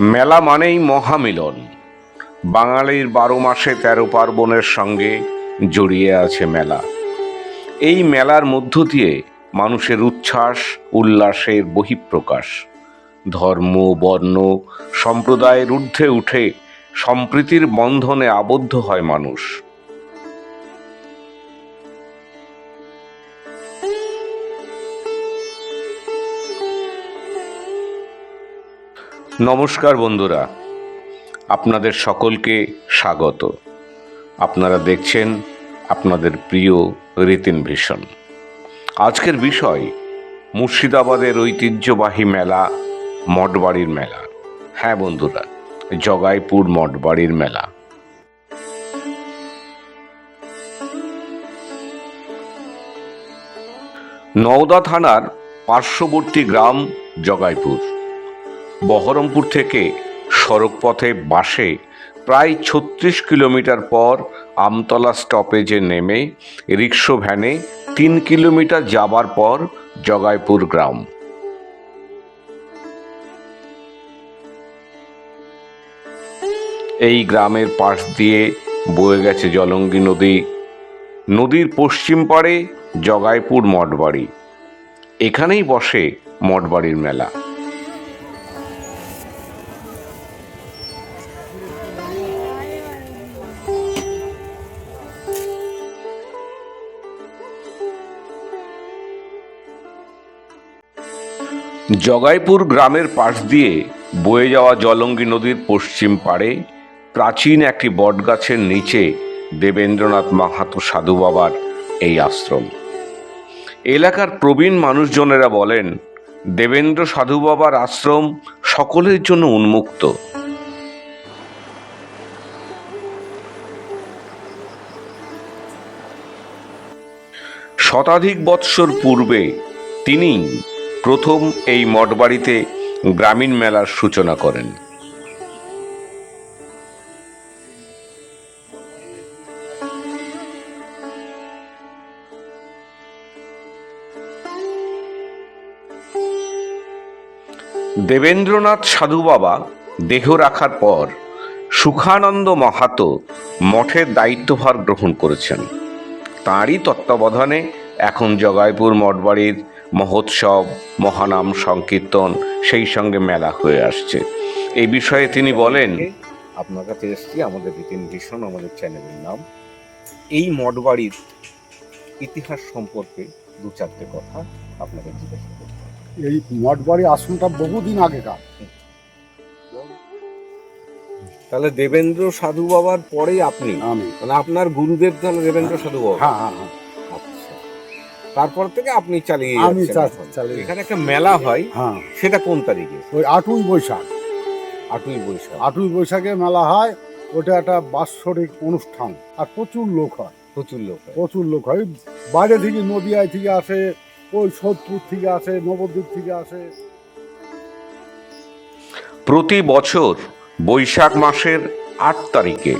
মেলা মানেই মহামিলন। বাঙালির বারো মাসে তেরো পার্বণের সঙ্গে জড়িয়ে আছে মেলা। এই মেলার মধ্য দিয়ে মানুষের উচ্ছ্বাস, উল্লাসের বহিঃপ্রকাশ। ধর্ম, বর্ণ, সম্প্রদায়ের ঊর্ধ্বে উঠে সম্প্রীতির বন্ধনে আবদ্ধ হয় মানুষ। নমস্কার বন্ধুরা, আপনাদের সকলকে স্বাগত। আপনারা দেখছেন আপনাদের প্রিয় রীতিন ভীষণ। আজকের বিষয়, মুর্শিদাবাদের ঐতিহ্যবাহী মেলা, মঠবাড়ির মেলা। হ্যাঁ বন্ধুরা, জগাইপুর মঠবাড়ির মেলা। নওদা থানার পার্শ্ববর্তী গ্রাম জগাইপুর। বহরমপুর থেকে সড়কপথে বাসে প্রায় ছত্রিশ কিলোমিটার পর আমতলা স্টপেজে নেমে রিক্সো ভ্যানে তিন কিলোমিটার যাবার পর জগাইপুর গ্রাম। এই গ্রামের পাশ দিয়ে বয়ে গেছে জলঙ্গি নদী। নদীর পশ্চিম পাড়ে জগাইপুর মঠবাড়ি। এখানেই বসে মঠবাড়ির মেলা। জগাইপুর গ্রামের পাশ দিয়ে বয়ে যাওয়া জলঙ্গি নদীর পশ্চিম পাড়ে প্রাচীন একটি বটগাছের নিচে দেবেন্দ্রনাথ মাহাতো সাধু বাবার এই আশ্রম। এলাকার প্রবীণ মানুষজনেরা বলেন, দেবেন্দ্র সাধু বাবার আশ্রম সকলের জন্য উন্মুক্ত। শতাধিক বৎসর পূর্বে তিনি প্রথম এই মঠবাড়িতে গ্রামীণ মেলার সূচনা করেন। দেবেন্দ্রনাথ সাধু বাবা দেহ রাখার পর সুখানন্দ মাহাতো মঠের দায়িত্বভার গ্রহণ করেছেন। তাঁরই তত্ত্বাবধানে এখন জগাইপুর মঠবাড়ির মহোৎসব মহানাম সংকীর্তন সেই সঙ্গে মেলা হয়ে আসছে। এই বিষয়ে তিনি বলেন আপনার কাছে এসছি আমাদের রীতিন ভীষণ আমাদের চ্যানেলের নাম। এই মঠবাড়ির ইতিহাস সম্পর্কে দু চারটে কথা আপনাকে জিজ্ঞাসা এই মঠবাড়ি আসনটা বহুদিন আগেকার। তাহলে দেবেন্দ্র সাধু বাবার পরেই আপনি? আমি। মানে আপনার গুরুদেব তাহলে দেবেন্দ্র সাধু বাবা? হ্যাঁ হ্যাঁ হ্যাঁ। তারপর থেকে আপনি চালিয়ে আমি। চালিয়ে- এখানে একটা মেলা হয় হ্যাঁ। সেটা কোন তারিখে? ওই আটই বৈশাখ। আটই বৈশাখ। আটই বৈশাখে মেলা হয় ওটা একটা বাৎসরিক অনুষ্ঠান আর প্রচুর লোক হয়। প্রচুর লোক প্রচুর লোক হয়। বাইরে থেকে নদিয়ায় থেকে আসে ওই সোদপুর থেকে আসে নবদ্বীপ থেকে আসে। প্রতি বছর বৈশাখ মাসের আট তারিখে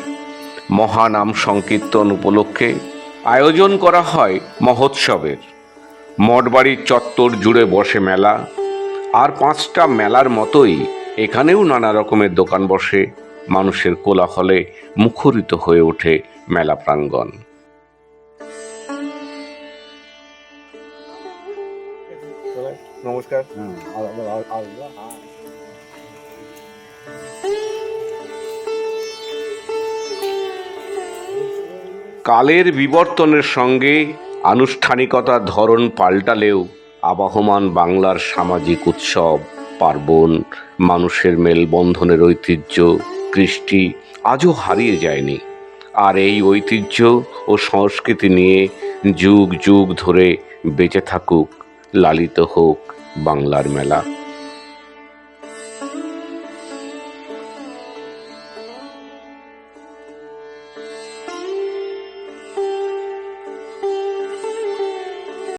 মহানাম সংকীর্তন উপলক্ষে আয়োজন করা হয় মহোৎসবের। মঠবাড়ির চত্বর জুড়ে বসে মেলা আর পাঁচটা মেলার মতোই এখানেও নানা রকমের দোকান বসে মানুষের কোলাহলে মুখরিত হয়ে ওঠে মেলা প্রাঙ্গণ। নমস্কার। কালের বিবর্তনের সঙ্গে আনুষ্ঠানিকতার ধরন পাল্টালেও আবাহমান বাংলার সামাজিক উৎসব, পার্বণ, মানুষের মেলবন্ধনের ঐতিহ্য, কৃষ্টি আজও হারিয়ে যায়নি। আর এই ঐতিহ্য ও সংস্কৃতি নিয়ে যুগ যুগ ধরে বেঁচে থাকুক, লালিত হোক বাংলার মেলা।